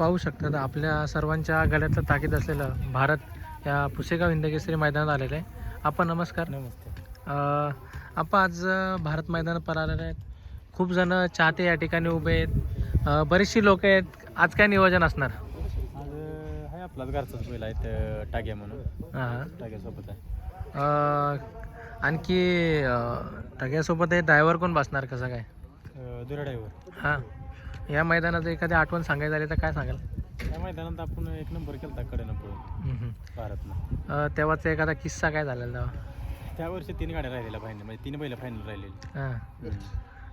पाहू शकतात. आपल्या सर्वांच्या गळ्यातलं ताकीद असलेलं भारत या पुसेगाव हिंदकेसरी मैदानात आलेलं आहे. आपण नमस्कार. नमस्ते अ, आपण आज भारत मैदानात पर आलेले आहेत. खूप जण चाहते या ठिकाणी उभे आहेत. बरीचशी लोक आहेत. आज काय नियोजन असणार? आज आहे आपलाच घरचाच टाग्या म्हणून. हां. टाग्यासोबत आहे. आणखी हे ड्रायव्हर कोण बसणार? कसं काय? दुरा ड्रायव्हर. हां. या मैदानात एखादी आठवण सांगायची झाली तर काय सांगाल? त्या मैदानात आपण एक नंबर केला कडेनं पळून. भारतनं. अ, तेव्हाचा एखादा किस्सा काय झालेला तेव्हा? त्या वर्षी तीन गाड्या राहिलेल्या फायनल म्हणजे तीन बैल फायनल राहिलेली. हां.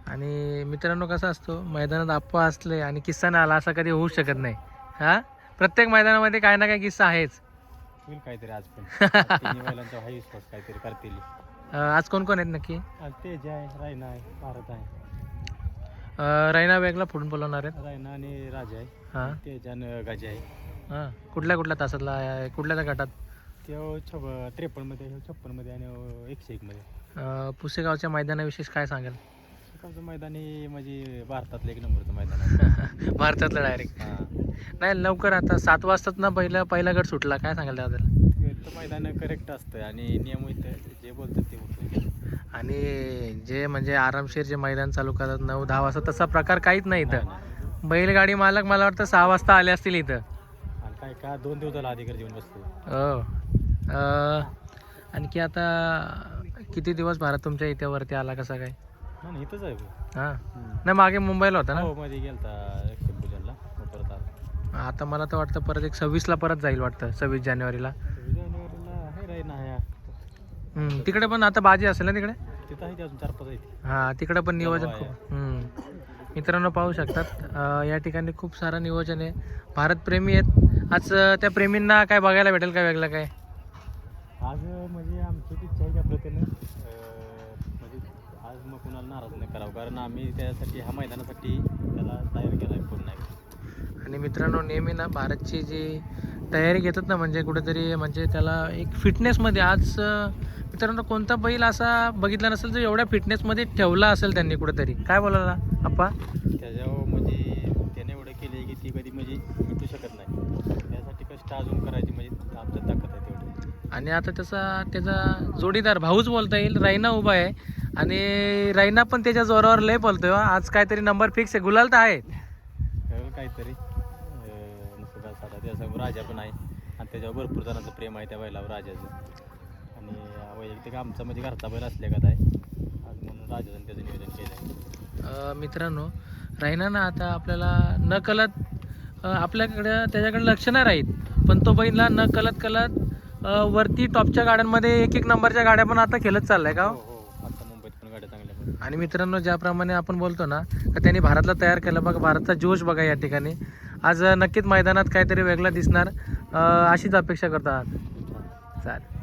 आणि मित्रांनो कसं असतो? मैदानात आप्पा असले आणि किस्सा नाही आला असं कधी होऊ शकत नाही. हां? प्रत्येक मैदानामध्ये काही ना काही किस्सा आहेच. होईल काहीतरी आज पण. तिन्ही बैलांचा हा विश्वास काहीतरी करतील. अ, आज कोण कोण आहेत नक्की? आज तेज आहे रायना आहे भारत आहे. अ, रैना वेगला फोडून बोलवणार आहेत. रायना आणि राजा आहे. हां. तेज आणि गाजी आहे. हां. कुठल्या कुठल्या तासातला आहे? कुठल्या त्या गटात? ते छप त्रेपन्नमध्ये छप्पनमध्ये आणि अं, एकशे एकमध्ये. अ, पुसेगावच्या मैदानाविषयी काय सांगाल? सकाळचं मैदान हे म्हणजे भारतातलं एक नंबरचं मैदान आहे. भारतातलं डायरेक्ट हां. नाही लवकर आता सात वाजताच ना पहिला पहिला गट सुटला. काय सांगाल त्याबद्दल? ते मैदान करेक्ट असतं आणि नियम इथं जे बोलतात ते आणि जे म्हणजे आरामशीर जे मैदान चालू करतात नऊ दहा वाजता तसा प्रकार काहीच नाही इथं. बैलगाडी मालक मला वाटतं सहा वाजता आले असतील इथं. काय का दोन दिवस झाला अधिकारी येऊन बसतो हो. आणखी आता किती दिवस भारत तुमच्या इथे वरती आला कसा काय? हा ना इथंच आहे. हां. नाही मागे मुंबईला होता हो मध्ये गेलता एकशे पूजनला मग परत आला. ना आता मला तर वाटतं परत एक सव्वीसला परत जाईल वाटतं सव्वीस जानेवारीला. जानेवारीला आहे राही ना आहे. हम्म, तिकडे पण आता बाजी असेल ना तिकडे? तिथं आहे ते अजून चार पाच आहे ते. हां तिकडे पण नियोजन. खूप हम्म. मित्रांनो पाहू शकतात अ, या ठिकाणी खूप सारं नियोजन आहे भारतप्रेमी आहेत आज अ, त्या प्रेमींना काय बघायला भेटेल काय वेगळं काय आज म्हणजे आमची इच्छा आहे की आपलं त्यानं अं, म्हणजे आज मग कुणाला नाराज नाही करावं कारण आम्ही त्यासाठी ह्या मैदानासाठी त्याला तयार केला आहे पूर्ण आणि मित्रांनो नेहमी ना भारतची जी तयारी घेतात ना म्हणजे कुठेतरी म्हणजे त्याला एक फिटनेसमध्ये आज मित्रांनो कोणता बैल असा बघितला नसेल जो एवढ्या फिटनेसमध्ये ठेवला असेल त्यांनी कुठेतरी? काय बोलायला आप्पा? त्याच्यावर म्हणजे त्याने एवढं केलं की ती कधी म्हणजे मिटू शकत नाही. त्यासाठी कष्ट अजून करायची म्हणजे आमच्या ताकद आहे तेवढी. आणि आता त्याचा त्याचा जोडीदार भाऊच बोलता येईल रायना उभा आहे. आणि रायना पण त्याच्या जोरावर लय बोलतोय हो. आज काहीतरी नंबर फिक्स आहे. गुलाल तर आहे. कळलं काहीतरी. अं, नसं साधा त्याच्यासमोर राजा पण आहे. आणि त्याच्यावर भरपूर जणांचं प्रेम आहे त्या बैलावर राजाचं. आणि वैयक्तिक आमचा म्हणजे घरचा बैल असल्या का आहे. आज म्हणून राजाचं त्याचं नियोजन केलं आहे मित्रांनो रायना ना आता आपल्याला न कळत अ, आपल्याकडं त्याच्याकडे लक्ष नाही राहील पण तो बैलला न कळत अ, वरती टॉपच्या गाड्यांमध्ये एक एक नंबरच्या गाड्या पण आता खेळत चाललाय का हो? हो? हो. आता मुंबईत पण गाड्या चांगल्या. आणि मित्रांनो ज्याप्रमाणे आपण बोलतो ना का त्यांनी भारतला तयार केलं. बघा भारतचा जोश बघा या ठिकाणी. आज नक्कीच मैदानात काहीतरी वेगळा दिसणार. अशीच अपेक्षा करतात. चालेल.